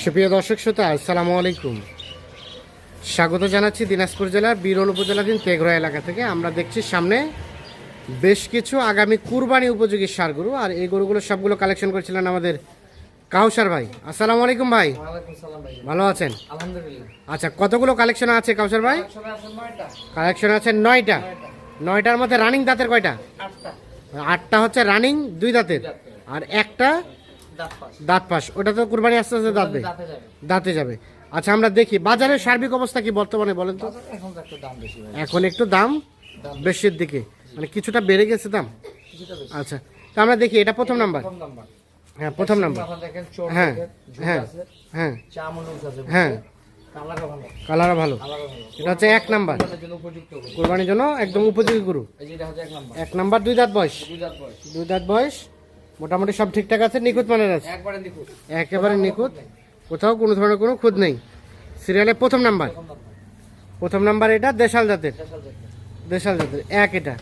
সুপ্রিয় দর্শক শ্রোতা আসসালামু আলাইকুম। স্বাগত জানাচ্ছি দিনাজপুর জেলার বিরল উপজেলাধীন তেঘরা এলাকা থেকে। আমরা দেখছি সামনে বেশ কিছু আগামী কুরবানি উপযোগী সার গরু আর এই গরুগুলো সবগুলো কালেকশন করেছিলেন আমাদের কাউসার ভাই। আসসালামু আলাইকুম ভাই। ভালো আছেন? আচ্ছা কতগুলো কালেকশন আছে কাউসার ভাই? কালেকশন আছে নয়টা। নয়টার মধ্যে রানিং দাঁতের কয়টা? আটটা। হচ্ছে রানিং দুই দাঁতের। আর একটা দাঁত পাশ। ওটা তো কুরবানি আস্তে আস্তে দাঁতে যাবে। দাঁতে যাবে। আচ্ছা আমরা দেখি বাজারের সার্বিক অবস্থা কি বর্তমানে বলেন তো? এখন একটু দাম বেশির দিকে। মানে কিছুটা বেড়ে গেছে দাম? আচ্ছা তো আমরা দেখি এটা প্রথম নাম্বার। হ্যাঁ প্রথম নাম্বার। চোর হ্যাঁ, হ্যাঁ। হ্যাঁ। হ্যাঁ। কালারও ভালো। এটা হচ্ছে এক নাম্বার। কোরবানির জন্য একদম উপযোগী গরু। এক নাম্বার। এক নাম্বার দুই দাঁত বয়স। দুই দাঁত বয়স। দুই দাঁত বয়স। মোটামুটি সব ঠিকঠাক আছে? নিখুঁত মানের আছে? একেবারে নিখুঁত। কোথাও কোনো ধরনের কোনো খুঁত নেই। সিরিয়ালের প্রথম নাম্বার। প্রথম নাম্বার এটা দেশাল জাতের। দেশাল জাতের। এক এটা।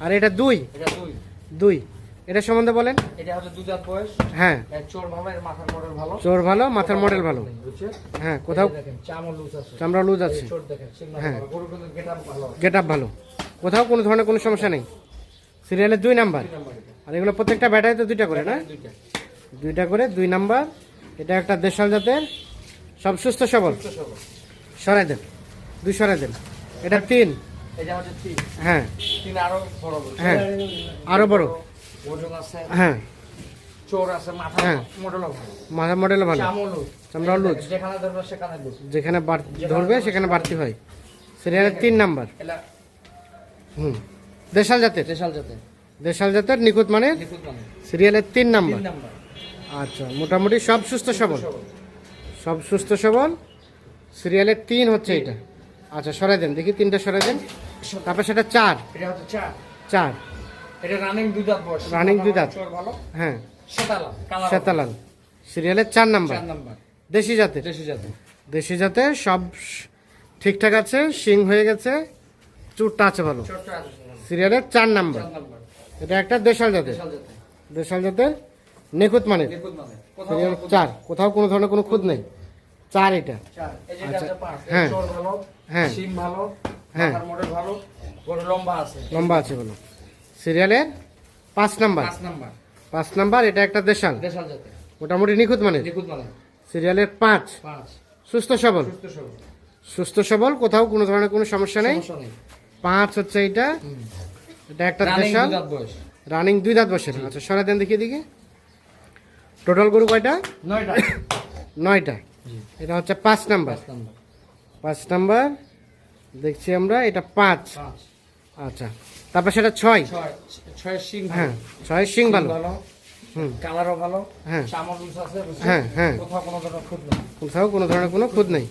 আর এটা দুই? দুই। এটা সম্বন্ধে বলেন। হ্যাঁ। চোর ভালো মাথার মডেল ভালো। হ্যাঁ কোথাও চামড়া লুজ আছে। হ্যাঁ। গেট আপ ভালো। কোথাও কোনো ধরনের কোনো সমস্যা নেই। সিরিয়ালের দুই নাম্বার। আর এগুলো প্রত্যেকটা ব্যাটারি তো দুইটা করে না? দুইটা। করে দুই নাম্বার। এটা একটা দেশাল জাতের সব সুস্থ সবল। সরাই দেন দুই সরাই দেন। এটা তিন। হ্যাঁ। হ্যাঁ আরও বড়। হ্যাঁ। মাথা হ্যাঁ। মডেল ভালো। চামড়া লুজ। যেখানে ধরবে সেখানে বাড়তি হয়। সিরিয়ালের তিন নাম্বার। হুম। দেশাল জাতের। দেশাল জাতে দেশাল জাতের নিখুঁত মানে সিরিয়ালের তিন নাম্বার। আচ্ছা মোটামুটি সব সুস্থ সবল? সব সুস্থ সবল? সিরিয়ালের তিন হচ্ছে এটা। আচ্ছা সরাই দেন দেখি তিনটা সরাই দেন। তারপর সেটা চার। চার। রানিং দুই দাঁত হ্যাঁ। শ্বেতালাল সিরিয়ালের চার নাম্বার। দেশি জাতের। দেশি জাতে দেশি জাতের সব ঠিকঠাক আছে শিং হয়ে গেছে চুরটা আছে ভালো। সিরিয়ালের চার নাম্বার। এটা একটা দেশাল জাতের। দেশাল জাতের। নিখুঁত মানে চার কোথাও কোনো ধরনের কোনো খুঁত নেই। চার এটা। আচ্ছা, হ্যাঁ। হ্যাঁ। হ্যাঁ। লম্বা আছে। বলো। সিরিয়ালের পাঁচ নাম্বার। পাঁচ নাম্বার। এটা একটা দেশাল। মোটামুটি নিখুঁত মানে সিরিয়ালের পাঁচ। সুস্থ সবল। সুস্থ সবল। কোথাও কোনো ধরনের কোনো সমস্যা নেই। পাঁচ হচ্ছে এটা। এটা একটা দুই রানিং দুই দাঁত বসে আচ্ছা সরা দেন দেখিয়ে দিকে টোটাল গরু কয়টা? নয়টা। নয়টা। এটা হচ্ছে পাঁচ নাম্বার। পাঁচ নাম্বার। দেখছি আমরা এটা পাঁচ। আচ্ছা তারপর সেটা ছয়। ছয় সিং হ্যাঁ ছয় সিং ভালো। ভালো। কালারও ভালো। হ্যাঁ। হ্যাঁ, হ্যাঁ। কোথাও কোনো ধরনের কোনো খুদ নেই।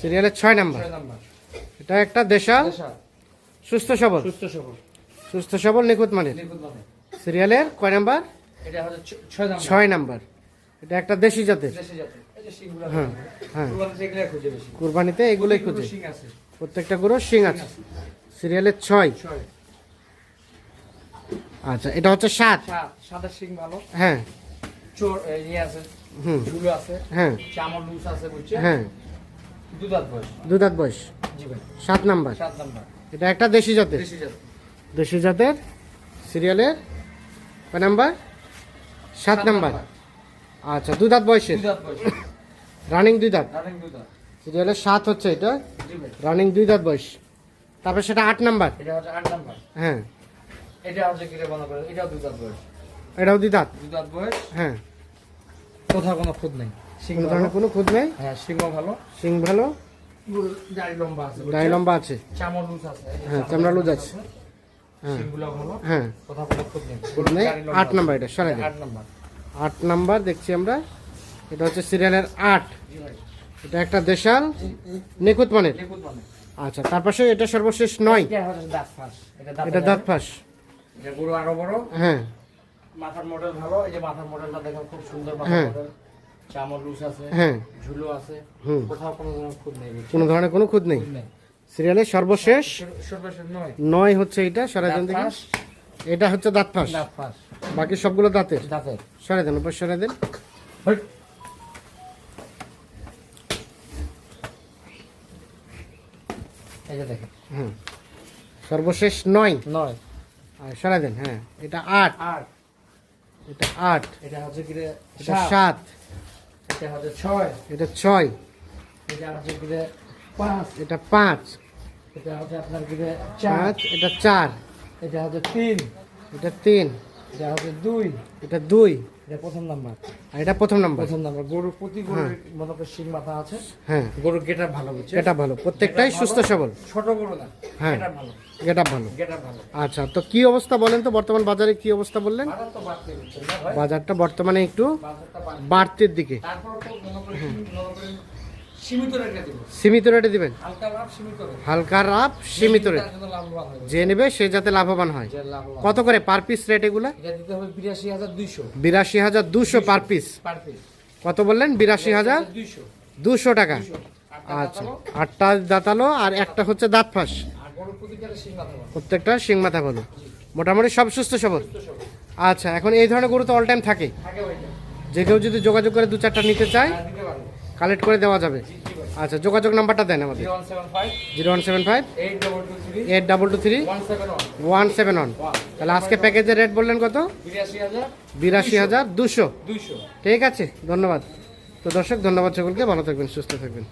সিরিয়ালের ছয় নাম্বার। এটা একটা দেশাল। সুস্থ সবল। সুস্থ সবল। সুস্থ সবল নিখুঁত মানের। মানে সিরিয়ালের কয় নাম্বার? ছয় নাম্বার। এটা একটা দেশি জাতের। জাতের। হ্যাঁ হ্যাঁ। কুরবানিতে এগুলোই খুঁজে প্রত্যেকটা গরু শিং আছে। সিরিয়ালের ছয়। আচ্ছা এটা হচ্ছে সাত। সাত। সাদা শিং ভালো। হ্যাঁ। চোর ইয়ে আছে। হুম। আছে। হ্যাঁ। চামড় লুজ আছে বুঝছে? হ্যাঁ। দুধাত বয়স। দু বয়স। জি ভাই। সাত নাম্বার। সাত নাম্বার। এটা একটা দেশি জাতের। দেশি জাত দেশি জাতের সিরিয়ালের কয় নাম্বার? সাত নাম্বার। আচ্ছা দু দাঁত বয়সের? রানিং দুই দাঁত? সিরিয়ালের সাত হচ্ছে এটা? রানিং দুই দাঁত বয়স। তারপর সেটা আট নাম্বার? হ্যাঁ। এটাও দুই দাঁত হ্যাঁ। কোথাও কোনো খুদ নেই। সিং কোনো খুদ নেই? হ্যাঁ সিংহ ভালো। শিং ভালো? লম্বা আছে ডাই লম্বা আছে। চামড় লুজ আছে। হ্যাঁ, চামড়া লুজ আছে। হ্যাঁ হ্যাঁ আট নাম্বার এটা সরাই আট নাম্বার আট নাম্বার দেখছি আমরা। এটা হচ্ছে সিরিয়ালের আট। এটা একটা দেশাল নিখুঁত মানের। মানে আচ্ছা তার পাশে এটা সর্বশেষ নয়। এটা দাঁত ফাঁস। আরও বড়। হ্যাঁ। মাথার মডেল ভালো। এই যে মাথার মডেলটা দেখো খুব সুন্দর মাথার হ্যাঁ। মডেল চামড় লুজ আছে হ্যাঁ। ঝুলো আছে। কোথাও কোনো ধরনের খুদ নেই। কোনো ধরনের কোনো খুদ নেই। সিরিয়ালের সর্বশেষ নয়। হচ্ছে এটা সরাজন থেকে। এটা হচ্ছে দাঁত ফাঁস। বাকি সবগুলো দাঁতের? সরে দেন উপর সরে দেন হুম। সর্বশেষ নয়। নয়। সরাই দেন হ্যাঁ। এটা আট। এটা আট। এটা হচ্ছে এটা সাত। এটা হচ্ছে ছয়। এটা ছয়। এটা হচ্ছে পাঁচ। এটা পাঁচ। এটা হচ্ছে আপনার কি চার। পাঁচ এটা চার। এটা হচ্ছে তিন। এটা তিন। এটা হচ্ছে দুই। এটা দুই। এটা প্রথম নাম্বার। আর এটা প্রথম নাম্বার। প্রথম নাম্বার। গরুর প্রতি গরুর মনে করে শিং মাথা আছে। হ্যাঁ। গরুর গেটার ভালো এটা প্রত্যেকটাই সুস্থ সবল। ছোট গরু না। হ্যাঁ। ভালো। এটা ভালো। আচ্ছা তো কি অবস্থা বলেন তো? বর্তমান বাজারে কি অবস্থা বললেন? বাজারটা বর্তমানে একটু বাড়তির দিকে। সীমিত রেটে দিবেন? হালকা লাভ সীমিত রেট। যে নেবে সে যাতে লাভবান হয়। কত করে পার পিস রেট এগুলা? বিরাশি হাজার দুশো পার পিস। কত বললেন? বিরাশি হাজার দুশো টাকা। আচ্ছা। আটটা দাঁতালো আর একটা হচ্ছে দাঁত ফাঁস। প্রত্যেকটা শিং মাথা ভালো মোটামুটি সব সুস্থ সবল। আচ্ছা এখন এই ধরনের গরু তো অল টাইম থাকে। যে কেউ যদি যোগাযোগ করে দু চারটা নিতে চায় পারব কালেক্ট করে দেওয়া যাবে। আচ্ছা যোগাযোগ নাম্বারটা দেন আমাদের। Zero one seven five. Eight double two three. One seven one. তাহলে আজকে প্যাকেজের রেট বললেন কত? বিরাশি হাজার। দুশো। ঠিক আছে ধন্যবাদ। তো দর্শক ধন্যবাদ সকলকে। ভালো থাকবেন সুস্থ থাকবেন।